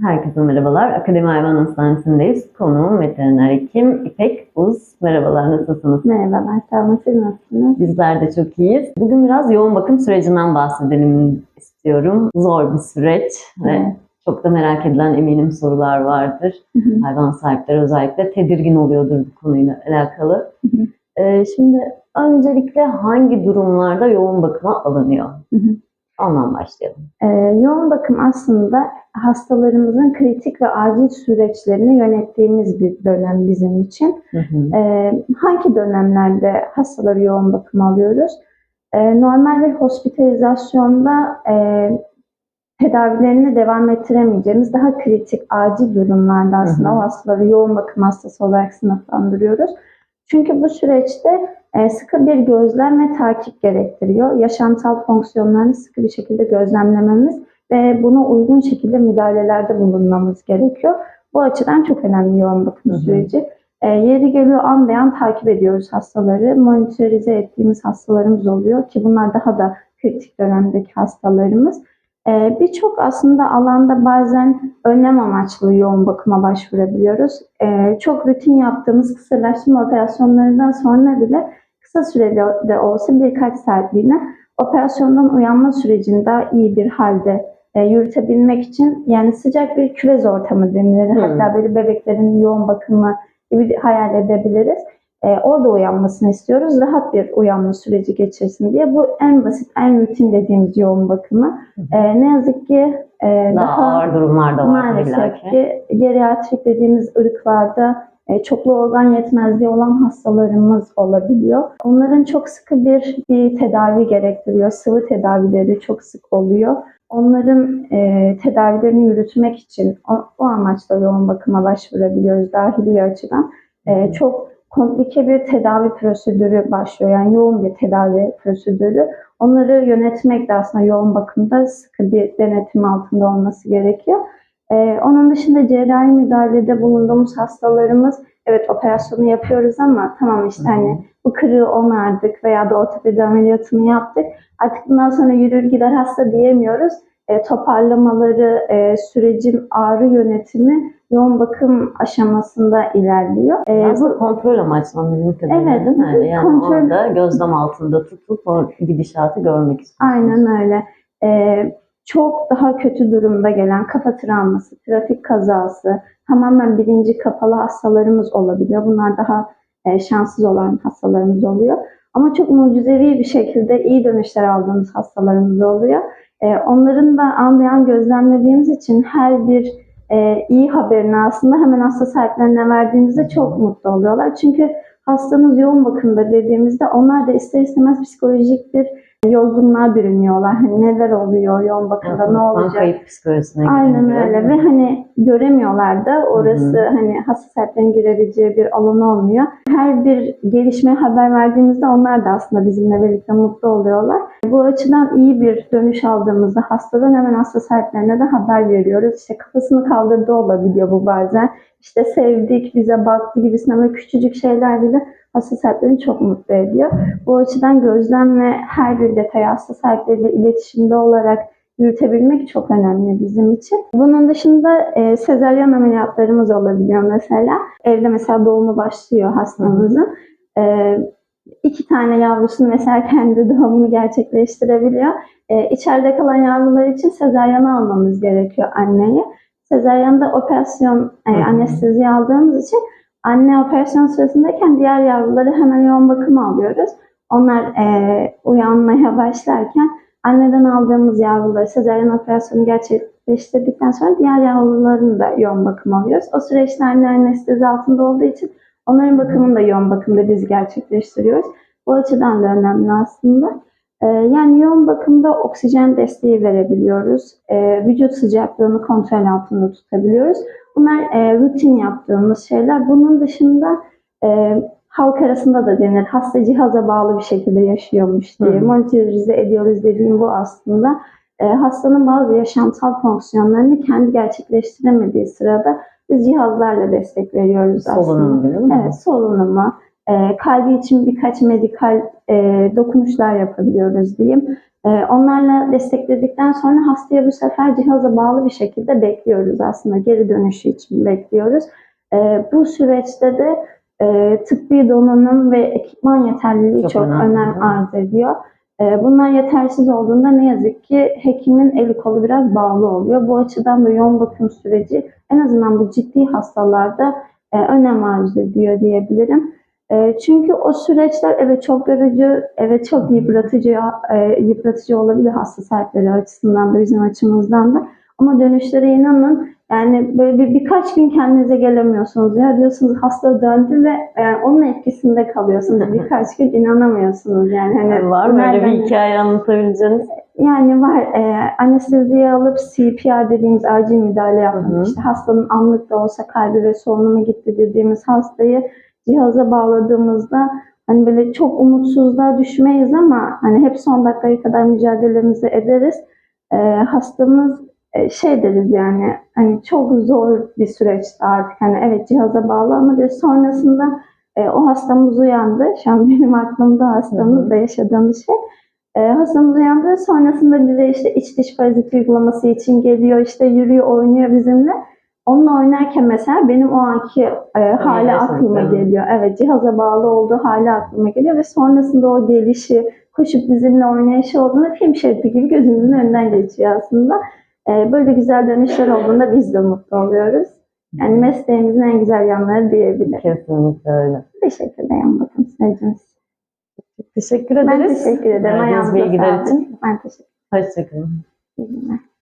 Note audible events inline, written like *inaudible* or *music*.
Herkese merhabalar. Akademi Hayvan Hastanesi'ndeyiz. Konuğum veteriner hekim İpek Uz. Merhabalar, nasılsınız? Merhabalar, sağ olun. Siz nasılsınız? Bizler de çok iyiyiz. Bugün biraz yoğun bakım sürecinden bahsedelim istiyorum. Zor bir süreç ve Evet. çok da merak edilen eminim sorular vardır. Hayvan sahipleri özellikle tedirgin oluyordur bu konuyla alakalı. Ee, şimdi öncelikle hangi durumlarda yoğun bakıma alınıyor? Ondan başlayalım. Ee, yoğun bakım aslında hastalarımızın kritik ve acil süreçlerini yönettiğimiz bir dönem bizim için. Hı hı. Ee, hangi dönemlerde hastaları yoğun bakım alıyoruz? Ee, normal bir hospitalizasyonda e, tedavilerini devam ettiremeyeceğimiz daha kritik, acil durumlarda aslında Hı hı. o hastaları yoğun bakım hastası olarak sınıflandırıyoruz. Çünkü bu süreçte e, sıkı bir gözlem ve takip gerektiriyor. Yaşamsal fonksiyonlarını sıkı bir şekilde gözlemlememiz ve buna uygun şekilde müdahalelerde bulunmamız gerekiyor. Bu açıdan çok önemli yoğun bakım Hı hı. süreci. E, yeri geliyor an beyan takip ediyoruz hastaları. Monitörize ettiğimiz hastalarımız oluyor ki bunlar daha da kritik dönemdeki hastalarımız. E, Birçok aslında alanda bazen önlem amaçlı yoğun bakıma başvurabiliyoruz. E, çok rutin yaptığımız kısırlaştırma operasyonlarından sonra bile kısa sürede de olsa birkaç saatliğine operasyondan uyanma sürecini daha iyi bir halde e, yürütebilmek için yani sıcak bir küvez ortamı denilir. Hmm. Hatta böyle bebeklerin yoğun bakımı gibi hayal edebiliriz. E, orada uyanmasını istiyoruz. Rahat bir uyanma süreci geçirsin diye. Bu en basit, en rutin dediğimiz yoğun bakımı. E, ne yazık ki e, Daha, ağır durumlar da var Maalesef ki. ki geriatrik dediğimiz ırklarda e, çoklu organ yetmezliği olan hastalarımız olabiliyor. Onların çok sıkı bir, bir tedavi gerektiriyor. Sıvı tedavileri çok sık oluyor. Onların e, tedavilerini yürütmek için o, o amaçla yoğun bakıma başvurabiliyoruz dahiliye açıdan. E, çok komplike bir tedavi prosedürü başlıyor. Yani yoğun bir tedavi prosedürü. Onları yönetmek de aslında yoğun bakımda sıkı bir denetim altında olması gerekiyor. Ee, onun dışında cerrahi müdahalede bulunduğumuz hastalarımız evet operasyonu yapıyoruz ama tamam işte hani bu kırığı onardık veya da ortopedi ameliyatını yaptık. Artık bundan sonra yürür gider hasta diyemiyoruz. E, toparlamaları, e, sürecin ağrı yönetimi yoğun bakım aşamasında ilerliyor. E, Aslında kontrol amaçlı anladığım kadarıyla Evet, değil mi? Yani kontrol- orada gözlem altında tutup o gidişatı görmek istiyorsunuz. Aynen öyle. Ee, çok daha kötü durumda gelen kafa travması, trafik kazası, tamamen bilinci kapalı hastalarımız olabiliyor. Bunlar daha e, şanssız olan hastalarımız oluyor. Ama çok mucizevi bir şekilde iyi dönüşler aldığımız hastalarımız oluyor. E, onların da an be an gözlemlediğimiz için her bir e, iyi haberini aslında hemen hasta sahiplerine verdiğimizde çok mutlu oluyorlar. Çünkü hastanız yoğun bakımda dediğimizde onlar da ister istemez psikolojik bir yorgunluğa bürünüyorlar. Hani neler oluyor yoğun bakımda ne olacak? kayıp psikolojisine Aynen giriliyor, öyle ve hani göremiyorlar da orası Hı hani hasta sahiplerinin girebileceği bir alan olmuyor. Her bir gelişme haber verdiğimizde onlar da aslında bizimle birlikte mutlu oluyorlar. Bu açıdan iyi bir dönüş aldığımızda hastadan hemen hasta sahiplerine de haber veriyoruz. İşte kafasını kaldırdı olabiliyor bu bazen. İşte sevdik, bize baktı gibisinden böyle küçücük şeyler bile hasta sahiplerini çok mutlu ediyor. Bu açıdan gözlem ve her bir detayı hasta sahipleriyle iletişimde olarak yürütebilmek çok önemli bizim için. Bunun dışında e, sezaryen ameliyatlarımız olabiliyor mesela. Evde mesela doğumu başlıyor hastamızın. E, iki tane yavrusunu mesela *laughs* kendi doğumunu gerçekleştirebiliyor. E, içeride kalan yavrular için sezaryen almamız gerekiyor anneyi. Sezaryanda operasyon, e, anestezi aldığımız için anne operasyon sırasındayken diğer yavruları hemen yoğun bakıma alıyoruz. Onlar e, uyanmaya başlarken anneden aldığımız yavruları sezaryen operasyonu gerçekleştirdikten sonra diğer yavruların da yoğun bakım alıyoruz. O süreçte anne anestezi altında olduğu için onların bakımını da yoğun bakımda biz gerçekleştiriyoruz. Bu açıdan da önemli aslında. Ee, yani yoğun bakımda oksijen desteği verebiliyoruz. Ee, vücut sıcaklığını kontrol altında tutabiliyoruz. Bunlar e, rutin yaptığımız şeyler. Bunun dışında e, halk arasında da denir. Hasta cihaza bağlı bir şekilde yaşıyormuş diye. Hı. Monitörize ediyoruz dediğim bu aslında. E, hastanın bazı yaşamsal fonksiyonlarını kendi gerçekleştiremediği sırada biz cihazlarla destek veriyoruz aslında. Solunum? Evet, solunuma, e, kalbi için birkaç medikal e, dokunuşlar yapabiliyoruz diyeyim. E, onlarla destekledikten sonra hastaya bu sefer cihaza bağlı bir şekilde bekliyoruz aslında. Geri dönüşü için bekliyoruz. E, bu süreçte de e, tıbbi donanım ve ekipman yeterliliği Çok çok, önemli. önem arz ediyor. E, bunlar yetersiz olduğunda ne yazık ki hekimin eli kolu biraz bağlı oluyor. Bu açıdan da yoğun bakım süreci en azından bu ciddi hastalarda e, önem arz ediyor diyebilirim. E, çünkü o süreçler evet çok yorucu, evet çok yıpratıcı, e, yıpratıcı olabilir hasta sahipleri açısından da bizim açımızdan da. Ama dönüşlere inanın yani böyle bir, birkaç gün kendinize gelemiyorsunuz. Ya diyorsunuz hasta döndü ve e, onun etkisinde kalıyorsunuz. *laughs* Birkaç gün inanamıyorsunuz yani. Hani var bu mı öyle bir nereden- hikaye anlatabileceğiniz? yani var. E, anesteziye alıp CPR dediğimiz acil müdahale yapmak. İşte hastanın anlık da olsa kalbi ve solunuma gitti dediğimiz hastayı cihaza bağladığımızda hani böyle çok umutsuzluğa düşmeyiz ama hani hep son dakikaya kadar mücadelemizi ederiz. E, hastamız e, şey deriz yani hani çok zor bir süreçti artık. Hani evet cihaza bağlı ama de sonrasında e, o hastamız uyandı. Şu an benim aklımda hastamız da yaşadığımız şey. E, hastamız uyandı sonrasında bize işte iç diş parazit uygulaması için geliyor, işte yürüyor, oynuyor bizimle. Onunla oynarken mesela benim o anki e, hali yaşadık, aklıma evet. geliyor. Evet, cihaza bağlı olduğu hali aklıma geliyor ve sonrasında o gelişi, koşup bizimle oynayışı olduğunda film şeridi gibi gözümüzün önünden geçiyor aslında. E, böyle güzel dönüşler olduğunda biz de mutlu oluyoruz. Yani mesleğimizin en güzel yanları diyebilirim. Kesinlikle öyle. Teşekkür ederim bakın süreciniz. Teşekkür Ben ederiz. teşekkür ederim. Verdiğiniz Ayağınıza bilgiler için. Ben teşekkür Hoşçakalın. ederim.